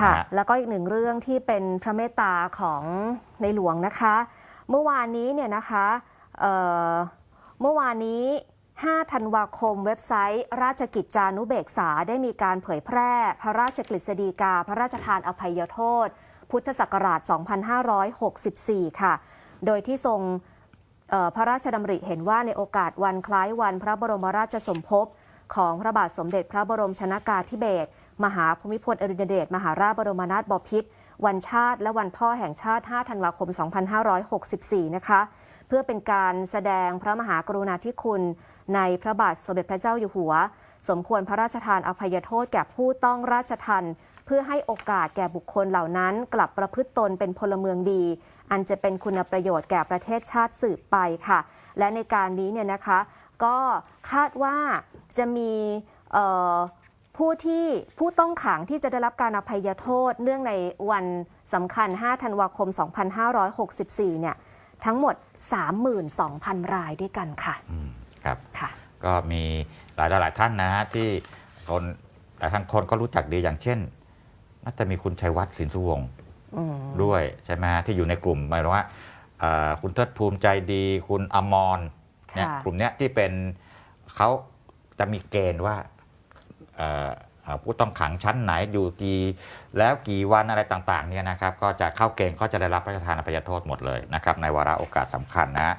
ค่ะนะฮะแล้วก็อีกหนึ่งเรื่องที่เป็นพระเมตตาของในหลวงนะคะ เมื่อวานนี้เนี่ยนะคะเอ่อเมื่อวานนี้ 5 ธันวาคมเว็บไซต์ ราชกิจจานุเบกษาได้มีการเผยแพร่ พระราชกฤษฎีกา พระราชทานอภัยโทษ พุทธศักราช 2564 ค่ะ โดยที่ทรงเอ่อพระราชดำริเห็นว่าในโอกาสวันคล้ายวันพระบรมราชสมภพของพระบาทสมเด็จพระบรมชนากาธิเบศร มหาภูมิพลอดุลยเดชมหาราชบรมนาถบพิตรวันชาติ และวันพ่อแห่งชาติ 5 ธันวาคม 2564 นะคะ เพื่อเป็นการแสดงพระมหากรุณาธิคุณ ในพระบาทสมเด็จพระเจ้าอยู่หัว สมควรพระราชทานอภัยโทษแก่ผู้ต้องราชทันเพื่อให้โอกาสแก่บุคคลเหล่านั้นกลับประพฤติตนเป็นพลเมืองดี อันจะเป็นคุณประโยชน์แก่ประเทศชาติสืบไปค่ะ และในการนี้เนี่ยนะคะ ก็คาดว่าจะมี ผู้ที่ผู้ต้องขังที่จะได้รับการอภัยโทษ เนื่องในวันสำคัญ 5 ธันวาคม 2564 เนี่ย ทั้งหมด 32,000 รายด้วยกันค่ะอืมครับค่ะ ก็มีหลายหลายๆท่านนะฮะที่คนหลายท่านคนก็รู้จักดีอย่างเช่นน่าจะมีคุณชัยวัฒน์สินสุวงศ์อืมด้วยใช่ไหมฮะที่อยู่ในกลุ่มหมายถึงว่าเอ่อคุณเทิดภูมิใจดี คุณอมรเนี่ยค่ะกลุ่มเนี้ยที่เป็นเขาจะมีเกณฑ์ว่าเอ่อเอ่อ ผู้ต้องขังชั้นไหนอยู่กี่แล้วกี่วันอะไรต่างๆเนี่ยนะครับก็จะเข้าเกณฑ์ก็จะได้รับพระราชทานอภัยโทษหมดเลยนะครับในวาระโอกาสสำคัญนะฮะ